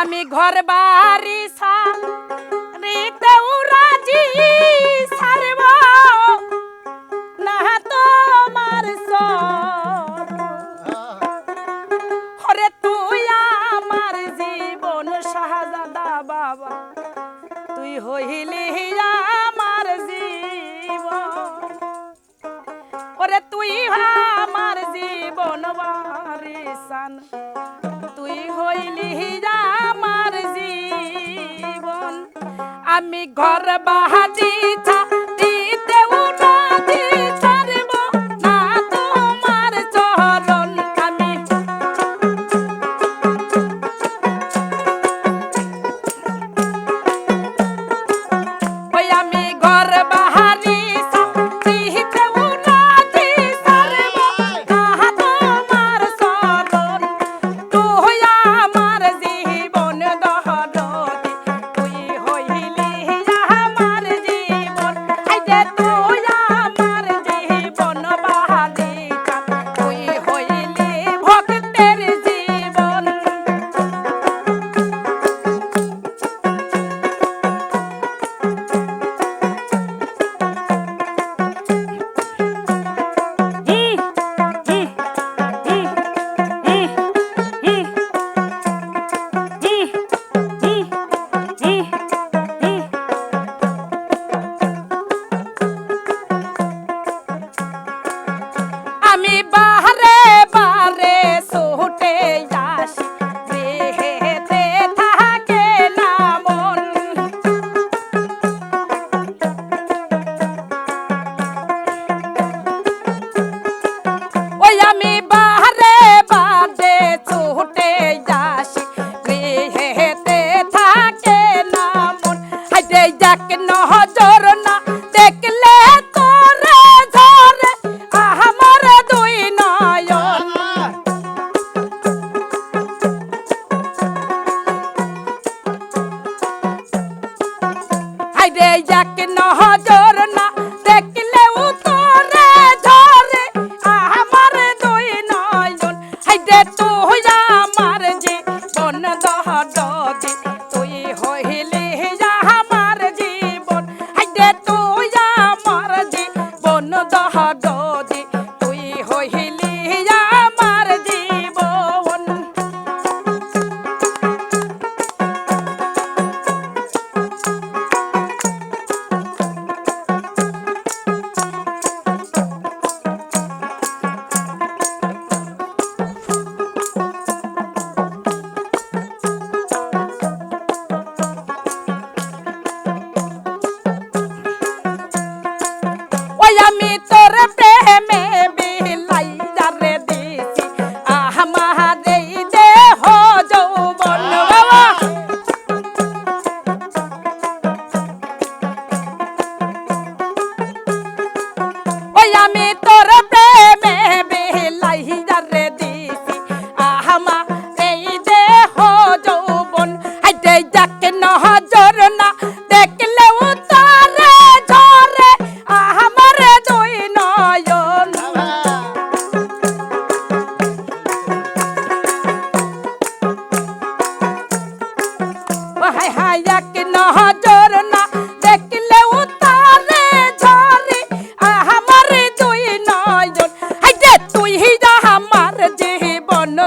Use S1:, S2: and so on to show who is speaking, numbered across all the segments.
S1: আমি ঘর বাড়ি সারিতেও রাজি সারব। না তোমার হরে তুই আমার জীবন শাহজাদা বাবা। তুই হইলি আমার জীবন। ওরে তুই আমার জীবন বারিসান তুই হইলি যা আমি ঘর বাহাজি যাহা যদি Amen.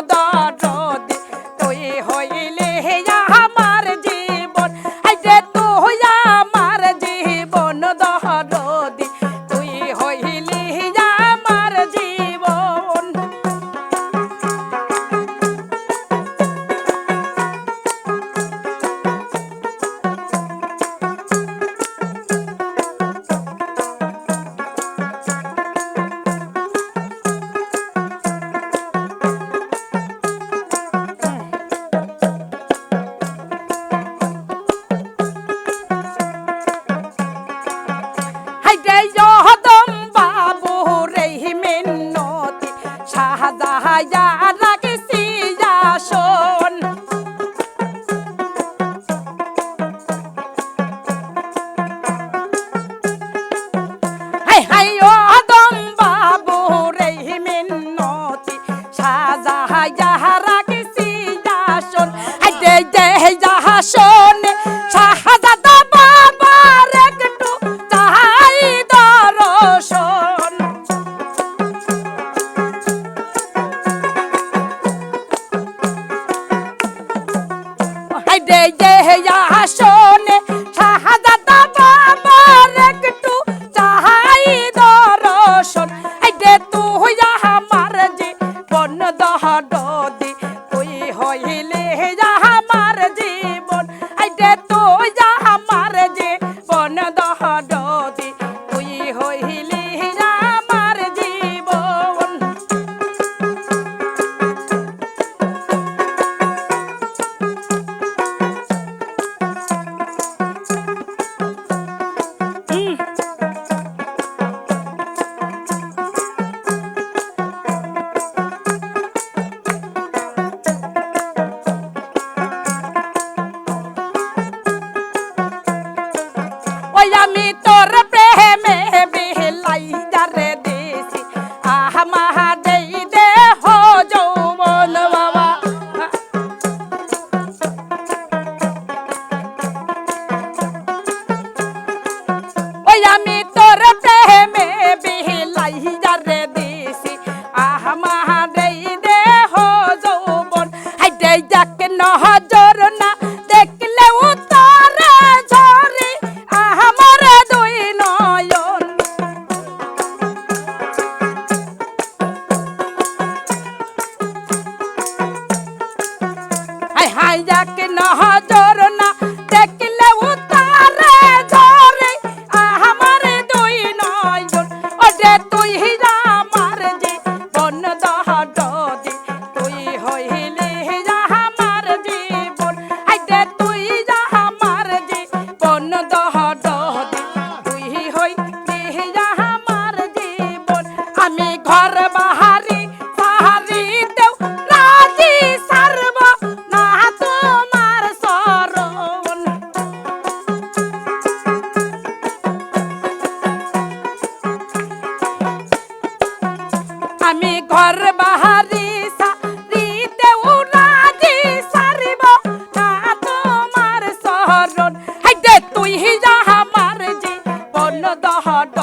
S1: dog. hazahaya যে হেয়া হাসনে, শাহাদাতা বাবার একটু চাহাই দর্শন। এই যে তুই আমার যে বন দহ দে Ay, ya বন